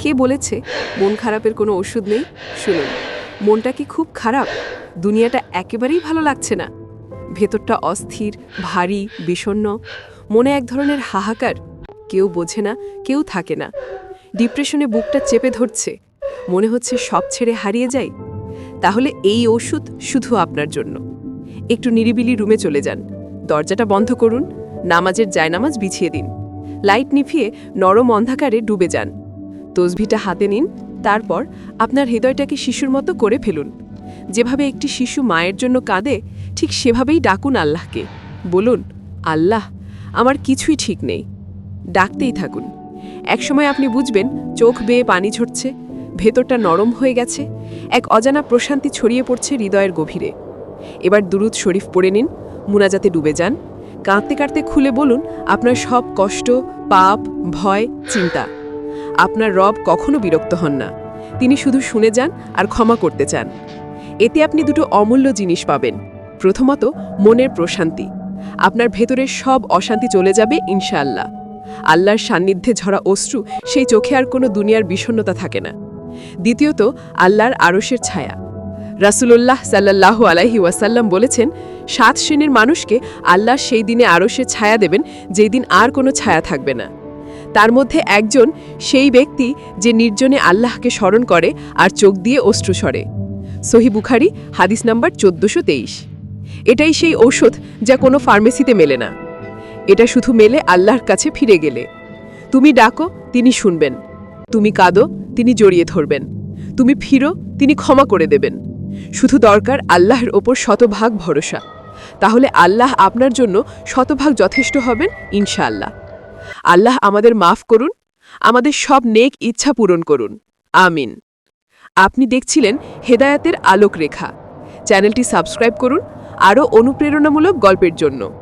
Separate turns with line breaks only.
কে বলেছে মন খারাপের কোনো ওষুধ নেই? শুনুন, মনটা কি খুব খারাপ? দুনিয়াটা একেবারেই ভালো লাগছে না। ভেতরটা অস্থির, ভারী, বিষণ্ণ, মনে এক ধরনের হাহাকার। কেউ বোঝে না, কেউ থাকে না। ডিপ্রেশনে বুকটা চেপে ধরছে। মনে হচ্ছে সব ছেড়ে হারিয়ে যাই। তাহলে এই ওষুধ শুধু আপনার জন্য। একটু নিরিবিলি রুমে চলে যান। দরজাটা বন্ধ করুন, নামাজের জায়নামাজ বিছিয়ে দিন। লাইট নিভিয়ে নরম অন্ধকারে ডুবে যান। তসভিটা হাতে নিন, তারপর আপনার হৃদয়টাকে শিশুর মতো করে ফেলুন। যেভাবে একটি শিশু মায়ের জন্য কাঁদে, ঠিক সেভাবেই ডাকুন আল্লাহকে। বলুন, আল্লাহ, আমার কিছুই ঠিক নেই। ডাকতেই থাকুন। একসময় আপনি বুঝবেন, চোখ বেয়ে পানি ঝরছে, ভেতরটা নরম হয়ে গেছে, এক অজানা প্রশান্তি ছড়িয়ে পড়ছে হৃদয়ের গভীরে। এবার দুরুদ শরীফ পড়ে নিন, মুনাজাতে ডুবে যান। কাঁদতে কাঁদতে খুলে বলুন, আপনার সব কষ্ট, পাপ, ভয়, চিন্তা। আপনার রব কখনো বিরক্ত হন না। তিনি শুধু শুনে যান আর ক্ষমা করতে চান। এতে আপনি দুটো অমূল্য জিনিস পাবেন। প্রথমত, মনের প্রশান্তি। আপনার ভেতরের সব অশান্তি চলে যাবে, ইনশাআল্লাহ। আল্লাহর সান্নিধ্যে ঝরা অশ্রু, সেই চোখে আর কোনো দুনিয়ার বিষণ্ণতা থাকে না। দ্বিতীয়ত, আল্লাহর আরশের ছায়া। রাসূলুল্লাহ সাল্লাহ আলাইহি ওয়াসাল্লাম বলেছেন, সাত শ্রেণির মানুষকে আল্লাহ সেই দিনে আরশের ছায়া দেবেন যেই দিন আর কোনো ছায়া থাকবে না। তার মধ্যে একজন, সেই ব্যক্তি যে নির্জনে আল্লাহকে স্মরণ করে আর চোখ দিয়ে অশ্রু সরে। সহি বুখারি, হাদিস নাম্বার চোদ্দশো তেইশ। এটাই সেই ঔষধ যা কোনো ফার্মেসিতে মেলে না। এটা শুধু মেলে আল্লাহর কাছে ফিরে গেলে। তুমি ডাকো, তিনি শুনবেন। তুমি কাঁদো, তিনি জড়িয়ে ধরবেন। তুমি ফিরো, তিনি ক্ষমা করে দেবেন। শুধু দরকার আল্লাহর ওপর শতভাগ ভরসা। তাহলে আল্লাহ আপনার জন্য শতভাগ যথেষ্ট হবেন, ইনশাআল্লাহ। আল্লাহ আমাদের মাফ করুন, আমাদের সব নেক ইচ্ছা পূরণ করুন। আমিন। আপনি দেখছিলেন হেদায়াতের আলোকরেখা। চ্যানেলটি সাবস্ক্রাইব করুন, আরও অনুপ্রেরণামূলক গল্পের জন্য।